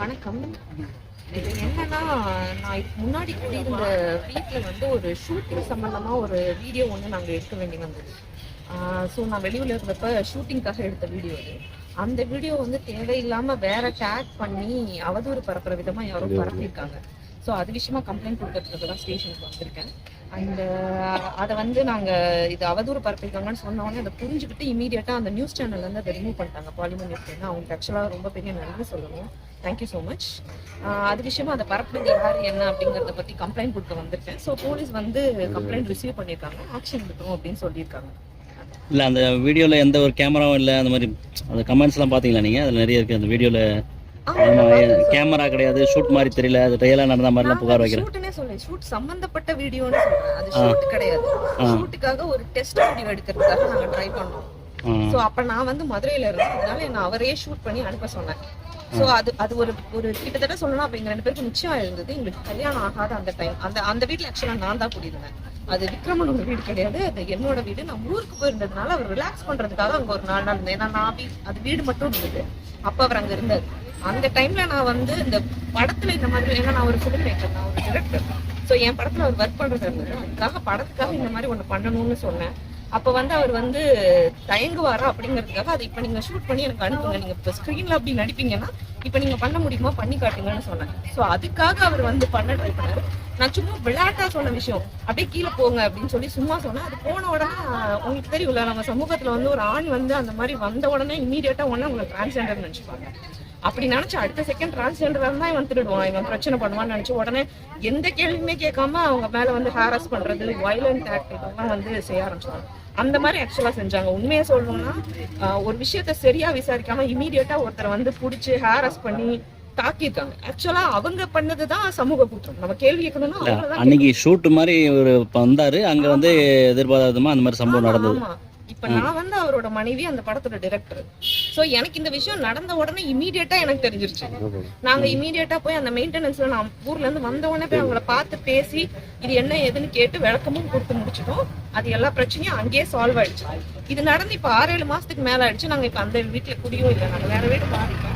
வணக்கம். இது என்னன்னா நான் இதுக்கு முன்னாடி குடியிருந்த வீட்டில் வந்து ஒரு ஷூட்டிங் சம்பந்தமா ஒரு வீடியோ ஒன்று நாங்கள் எடுக்க வேண்டி வந்தது ஸோ நான் வெளியூர்ல இருந்தப்ப ஷூட்டிங்காக எடுத்த வீடியோ அது. அந்த வீடியோ வந்து தேவையில்லாம வேற டேக் பண்ணி அவதூறு பரப்புற விதமா யாரோ பரப்பியிருக்காங்க. ஸோ அது விஷயமா கம்ப்ளைண்ட் கொடுக்கறதுக்கு தான் ஸ்டேஷனுக்கு வந்திருக்கேன். அண்ட் அதை வந்து நாங்கள் இது அவதூறு பரப்பியிருக்காங்கன்னு சொன்னோடனே அதை புரிஞ்சுக்கிட்டு இமீடியட்டாக அந்த நியூஸ் சேனல்ல இருந்து அதை ரிமூவ் பண்ணிட்டாங்க. பாலிமர் நியூஸ் சேனல் அவங்களுக்கு ஆக்சுவலாக ரொம்ப பெரிய நன்றி சொல்லணும். தேங்க்யூ ஸோ மச் அது விஷயமா அதை பரப்புறது யார் என்ன அப்படிங்கிறத பற்றி கம்ப்ளைண்ட் கொடுக்க வந்திருக்கேன். ஸோ போலீஸ் வந்து கம்ப்ளைண்ட் ரிசீவ் பண்ணியிருக்காங்க. ஆக்ஷன் எடுக்கணும் அப்படின்னு சொல்லியிருக்காங்க. இல்லை அந்த வீடியோவில் எந்த ஒரு கேமராவும் இல்லை அந்த மாதிரி அந்த கமெண்ட்ஸ்லாம் பார்த்தீங்களா நீங்கள் அதில் நிறைய இருக்குது அந்த வீடியோவில் கேமரா கிடையாது ஷூட் மாதிரி தெரியல அது ரியலாக நடந்த மாதிரிலாம் புகார் வைக்கிறேன். ஷூட்னே ஷூட் சம்பந்தப்பட்ட வீடியோன்னு சொல்றேன். அது ஷூட் கிடையாது. ஷூட்டுக்காக ஒரு டெஸ்ட் வீடியோ எடுக்கிறதுக்காக நாங்க ட்ரை பண்ணோம். சோ அப்ப நான் வந்து மதுரையில இருந்தேன். அதனால என்ன அவரே ஷூட் பண்ணி அனுப்ப சொன்னேன் சோ அது அது ஒரு ஒரு கிட்டத்தட்ட சொல்லணும். அப்ப எங்க ரெண்டு பேருக்கு நிச்சயம் இருந்தது. எங்களுக்கு கல்யாணம் ஆகாத அந்த டைம் அந்த அந்த வீட்ல ஆக்சுவலா நான் தான் குடியிருந்தேன். அது விக்ரமனோட வீடு கிடையாது. அது என்னோட வீடு. நான் ஊருக்கு போயிருந்ததுனால அவர் ரிலாக்ஸ் பண்றதுக்காக அங்க ஒரு நாலு நாள் இருந்தேன் ஏன்னா நான் வீ- அது வீடு மட்டும் இருந்தது. அப்ப அவர் அங்க இருந்தாரு. அந்த டைம்ல நான் வந்து இந்த படத்துல இந்த மாதிரி ஏன்னா நான் ஒரு ஃபிலிம் மேக்கர் நான் ஒரு டிரெக்டர் ஸோ என் படத்துல அவர் ஒர்க் பண்றது இருந்தது அதுக்காக படத்துக்காக இந்த மாதிரி ஒன்று பண்ணணும்னு சொன்னேன். அப்போ வந்து அவர் வந்து தயங்குவாரா அப்படிங்கிறதுக்காக அதை இப்போ நீங்க ஷூட் பண்ணி எனக்கு அனுப்புங்க. நீங்க இப்போ ஸ்க்ரீனில் அப்படி நடிப்பீங்கன்னா இப்போ நீங்க பண்ண முடியுமா? பண்ணி காட்டுங்கன்னு சொன்னேன். ஸோ அதுக்காக அவர் வந்து பண்ண ட்ரை பண்ணாரு. நான் சும்மா விளையாட்டா சொன்ன விஷயம். அப்படியே கீழே போங்க அப்படின்னு சொல்லி சும்மா சொன்னேன். அது போன உடனே உங்களுக்கு தெரியும்ல நம்ம சமூகத்துல வந்து ஒரு ஆண் வந்து அந்த மாதிரி வந்த உடனே இமீடியட்டா உடனே உங்களை டிரான்ஸ்ஜெண்டர் நினைச்சுப்பாங்க. அப்படி நினைச்சு அடுத்த செகண்ட் டிரான்ஸ்ஜெண்டரா இருந்தா இவன் திருடுவான் இவன் பிரச்சனை பண்ணுவான்னு நினைச்சு உடனே எந்த கேள்வியுமே கேட்காம அவங்க மேல வந்து ஹாரஸ் பண்றது வயலண்ட் ஆக்ட் இதெல்லாம் வந்து செய்ய ஆரம்பிச்சாங்க அந்த மாதிரி ஆக்சுவலா செஞ்சாங்க. உண்மையை சொல்லணும்னா ஒரு விஷயத்த சரியா விசாரிக்காம இமீடியட்டா ஒருத்தரை வந்து புடிச்சு ஹாரஸ் பண்ணி தாக்கியிருக்காங்க. ஆக்சுவலா அவங்க பண்ணதுதான் சமூக குற்றம். நம்ம கேள்வி கேட்கணும்னா அன்னைக்கு ஷூட் மாதிரி ஒரு வந்தார். அங்கே வந்து எதிர்பாராதமாக அந்த மாதிரி சம்பவம் நடந்தது. இப்ப நான் வந்து அவரோட மனைவி அந்த படத்தோட டிரெக்டர் சோ எனக்கு இந்த விஷயம் நடந்த உடனே இமீடியட்டா எனக்கு தெரிஞ்சிருச்சு. நாங்க இமீடியட்டா போய் அந்த மெயின்டெனன்ஸ்ல நான் ஊர்ல இருந்து வந்த உடனே போய் அவங்கள பார்த்து பேசி இது என்ன ஏதுன்னு கேட்டு விளக்கமும் கொடுத்து முடிச்சிட்டோம். அது எல்லா பிரச்சனையும் அங்கேயே சால்வ் ஆயிடுச்சு. இது நடந்து இப்ப ஆறு ஏழு மாசத்துக்கு மேல ஆயிடுச்சு. நாங்க இப்ப அந்த வீட்டுல குடியும் இல்லை. நாங்க வேற வீடு மாறிட்டோம்.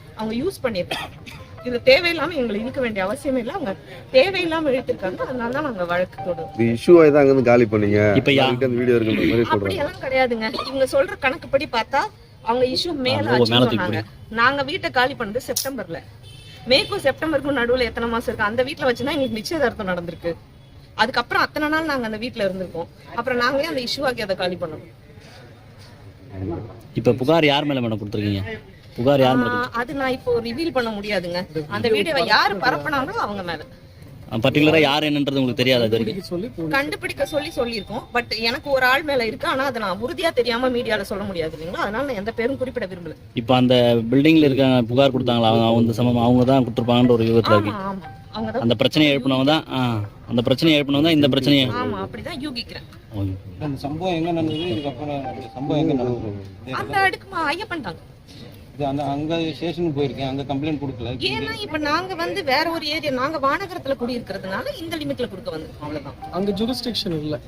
அவங்க யூஸ் பண்ணியிருக்காங்க. இது தேவையில்லாம எங்களை இழுக்க வேண்டிய அவசியமே இல்லை. அவங்க தேவையில்லாம இழுத்திருக்காங்க. அதனால தான் நாங்க வழக்கு தொடரும் இது இஷ்யூ ஆகி தான் அங்கேருந்து காலி பண்ணீங்க. இப்போ யா அதுக்கு அந்த வீடியோ இருக்குன்ற மாதிரி சொல்றாங்க. கிடையாதுங்க. இவங்க சொல்ற கணக்குப்படி பார்த்தா அவங்க இஷ்யூ மேல சொன்னாங்க நாங்க வீட்டை காலி பண்ணது செப்டம்பர்ல. மேக்கும் செப்டம்பருக்கும் நடுவுல எத்தனை மாசம் இருக்கு? அந்த வீட்ல வச்சுதான் எங்களுக்கு நிச்சயதார்த்தம் நடந்திருக்கு. அதுக்கப்புறம் அத்தனை நாள் நாங்க அந்த வீட்ல இருந்திருக்கோம். அப்புறம் நாங்களே அந்த இஷ்யூ ஆக்கி அதை காலி பண்ணோம். இப்போ புகார் யார் மேலே மேடம் கொடுத்துருக்கீங்க? புகார் யார் அது நான் இப்போ ரிவீல் பண்ண முடியாதுங்க. அந்த வீடியோவை யாரு பரப்புனாங்களோ அவங்க மேல. பர்டிகுலராக யார் என்னன்றது உங்களுக்கு தெரியாது அது வரைக்கும். கண்டுபிடிக்க சொல்லி சொல்லியிருக்கோம். பட் எனக்கு ஒரு ஆள் மேல இருக்கு. ஆனா அதை நான் உறுதியா தெரியாம மீடியால சொல்ல முடியாது இல்லைங்களா? அதனால நான் எந்த பேரும் குறிப்பிட விரும்பல. இப்போ அந்த பில்டிங்கில் இருக்காங்க புகார் கொடுத்தாங்களா? அவங்க அவங்க சமம் அவங்க தான் கொடுத்துருப்பாங்கன்ற ஒரு விபத்தில் இருக்கு. ஆமா ஆமா. அவங்கதான் அந்த பிரச்சனையை எழுப்பினவங்க தான் அந்த பிரச்சனையை எழுப்பினவங்க தான் இந்த பிரச்சனையை ஆமா அப்படிதான் யூகிக்கிறேன். அந்த சம்பவம் எங்க நடந்தது? இதுக்கப்புறம் அந்த சம்பவம் எங்க நடந்தது? அந்த அடுக்கு ஐயப்பன் தாங்க அந்த அங்க ஸ்டேஷனுக்கு போயிருக்கேன். அங்க கம்ப்ளைண்ட் கொடுக்கல. ஏன்னா இப்ப நாங்க வந்து வேற ஒரு ஏரியா நாங்க வானகரத்துல குடி இருக்கிறதுனால இந்த லிமிட்ல கொடுக்க வந்திருக்கோம். அவ்வளவுதான். அங்க ஜூரிஸ்டிக்ஷன் இல்ல.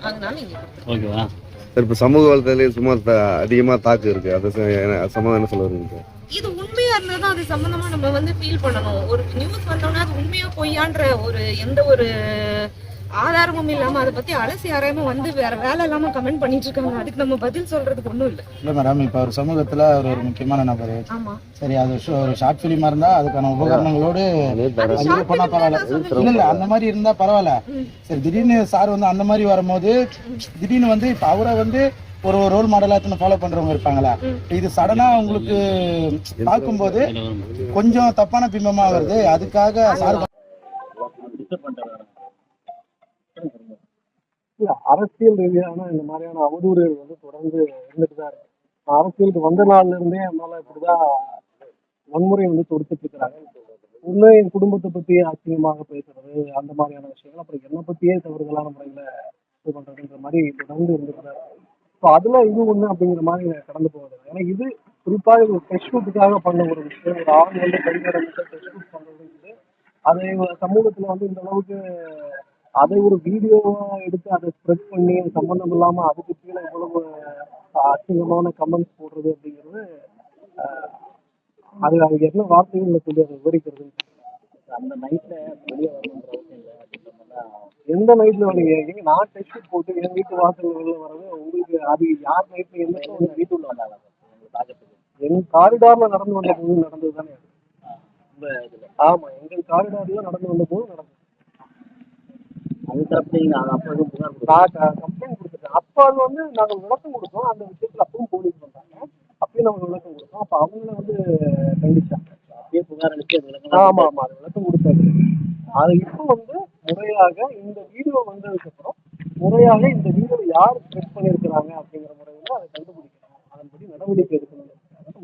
அதனால இங்க. ஓகேவா? சார் இப்போ சமூக வலைத்தளத்திலே சும்மா த- அதிகமா தாக்கு இருக்கு. அதை ச- என்ன- சம்மந்தம் என்ன சொல்ல இது உண்மையா இருந்தா அது சம்பந்தமா நம்ம வந்து ஃபீல் பண்ணணும். ஒரு நியூஸ் வந்தோம்னா அது உண்மையா பொய்யான்ற ஒரு எந்த ஒரு ஆதாரமும் இல்லாம அதை பத்தி அலசி ஆராயம வந்து வேற வேலை இல்லாம கமெண்ட் பண்ணிட்டு இருக்காங்க. அதுக்கு நம்ம பதில் சொல்றதுக்கு ஒண்ணும் இல்ல. இல்ல மேடம் இப்ப ஒரு சமூகத்துல அவர் ஒரு முக்கியமான நபர். சரி அது ஷோ- ஒரு ஷார்ட் பிலிமா இருந்தா அதுக்கான உபகரணங்களோடு பண்ணா பரவாயில்ல. இல்ல இல்ல அந்த மாதிரி இருந்தா பரவாயில்ல. சரி திடீர்னு சார் வந்து அந்த மாதிரி வரும்போது திடீர்னு வந்து இப்ப அவரை வந்து ஒரு ரோல் மாடலா எத்தனை ஃபாலோ பண்றவங்க இருப்பாங்களா. இது சடனா உங்களுக்கு பார்க்கும்போது கொஞ்சம் தப்பான பிம்பமா வருது. அதுக்காக சார் அரசியல் ரீதியான இந்த மாதிரியான அவதூறுகள் வந்து தொடர்ந்து இருந்துட்டு தான் இருக்கு. அரசியலுக்கு வந்த நாள்ல இருந்தே என் இப்படிதான் வன்முறை வந்து தொடுத்துட்டு இருக்கிறாங்க. உண்மை என் குடும்பத்தை பத்தி அசிங்கமாக பேசுறது அந்த மாதிரியான விஷயங்கள் அப்புறம் என்னை பத்தியே தவறுதலான முறையில இது பண்றதுன்ற மாதிரி தொடர்ந்து இருந்திருக்காரு ஸோ அதுல இது ஒண்ணு அப்படிங்கிற மாதிரி கடந்து போகுது ஏன்னா இது குறிப்பாக ஒரு டெஸ்ட் ஷூட்டுக்காக பண்ண ஒரு விஷயம். ஒரு ஆண் வந்து கைகடந்து டெஸ்ட் ஷூட் பண்றதுங்கிறது அதை சமூகத்துல வந்து இந்த அளவுக்கு அதை ஒரு வீடியோவா எடுத்து அதை ஸ்ப்ரெட் பண்ணி அது சம்பந்தம் இல்லாம அதுக்கு கீழே இவ்வளவு அசிங்கமான கமெண்ட்ஸ் போடுறது அப்படிங்கிறது அது அதுக்கு என்ன வார்த்தைகள்ல சொல்லி அதை விவரிக்கிறது. அந்த நைட்ல வெளியே வரணுங்கிற அவசியம் இல்லை எந்த நைட்ல வரீங்க? ஏங்க நான் டெஸ்ட் போட்டு என் வீட்டு வாசல் வெளில வர்றது உங்களுக்கு அது யார் நைட்ல எந்த எங்க வீட்டுக்குள்ள வந்தாங்க என் காரிடார்ல நடந்து வந்த போது நடந்தது தானே ஆமா எங்கள் காரிடார்ல நடந்து வந்த போது நடந்தது. அது நீங்க அது அப்போ புகார் நான் கம்ப்ளைண்ட் கொடுத்துட்டேன் அப்ப அது வந்து நாங்கள் விளக்கம் கொடுத்தோம் அந்த விஷயத்துல அப்பவும் போலீஸ் வந்தாங்க. அப்பயும் நாங்கள் விளக்கம் கொடுத்தோம். அப்ப அவங்கள வந்து கண்டிச்சாங்க அப்படியே புகார் அளிச்சு அது விளக்கம் ஆமா ஆமா அது விளக்கம் கொடுத்தாரு. அது இப்போ வந்து முறையாக இந்த வீடியோ வந்ததுக்கு அப்புறம் முறையாக இந்த வீடியோ யார் ஸ்ப்ரெட் பண்ணியிருக்கிறாங்க அப்படிங்கிற முறையில் அதை கண்டுபிடிக்கணும். அதன்படி நடவடிக்கை எடுக்கணும்.